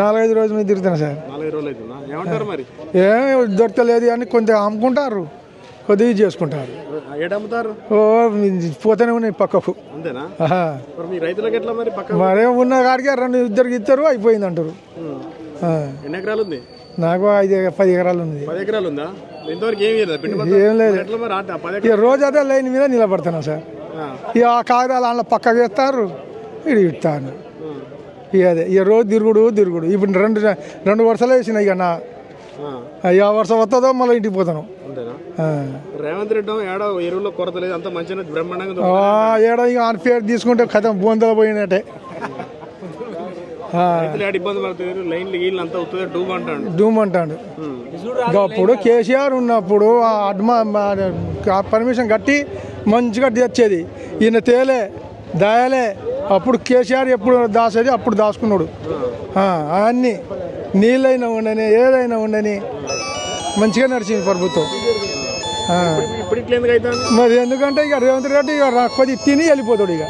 నాలుగైదు రోజుల మీద తిరుగుతాను సార్. నాలుగైదు రోజులు అవుతుందా? ఏమంటారు మరి? ఏం దొరకలేదు అని కొంత అమ్ముకుంటారు కొద్దిగా చేసుకుంటారు. ఓ పోతూనే ఉన్నాయి పక్కకు. అంతేనా? ఆహా. మరి మీ రైతులకు ఎట్లా మరి పక్క మరేం ఉన్న కాడికి రెండు ఇద్దరికి ఇద్దరు అయిపోయింది అంటారు. ఆ. ఎన్ని ఎకరాలు ఉంది? నాకు ఐదు పది ఎకరాలు ఉంది. పది ఎకరాలు ఉందా? ఇంతవరకు ఏమి లేదు పిండి బత్త? ఏం లేదు. మరి ఎట్లా మరి ఆట పది ఇక రోజు అదే లైన్ మీద నిలబడుతున్నాం సార్. ఆ. ఇక ఆ కాగితాలు అందులో పక్కకు వేస్తారు ఇటు ఇస్తాను. ఇక అదే. ఇక రోజు తిరుగుడు తిరుగుడు. ఇప్పుడు రెండు రెండు వరుసలు వేసినాయి ఇక నా. ఆ. ఇక ఆ వరుస వస్తుందో మళ్ళీ ఇంటికి పోతాను. రేవంత్ రెడ్డి ఏడో ఎరువులో కొరత లేదు. అంత మంచిగా బ్రహ్మాండంగా ఏడో ఇక ఆయన పేరు తీసుకుంటే కథం బోందలు పోయినట్టే. డూమ్ అంటాడు. అప్పుడు కేసీఆర్ ఉన్నప్పుడు ఆ అడ్మా ఆ పర్మిషన్ కట్టి మంచిగా తెచ్చేది. ఈయన తేలే దాయలే అప్పుడు కేసీఆర్ ఎప్పుడు దాసేది? అప్పుడు దాచుకున్నాడు అన్నీ నీళ్ళైనా ఉండని ఏదైనా ఉండని మంచిగా నడిచింది ప్రభుత్వం. మరి ఎందుకంటే ఇక రేవంత్ రెడ్డి ఇక రాకపోతే తిని వెళ్ళిపోతాడు ఇక.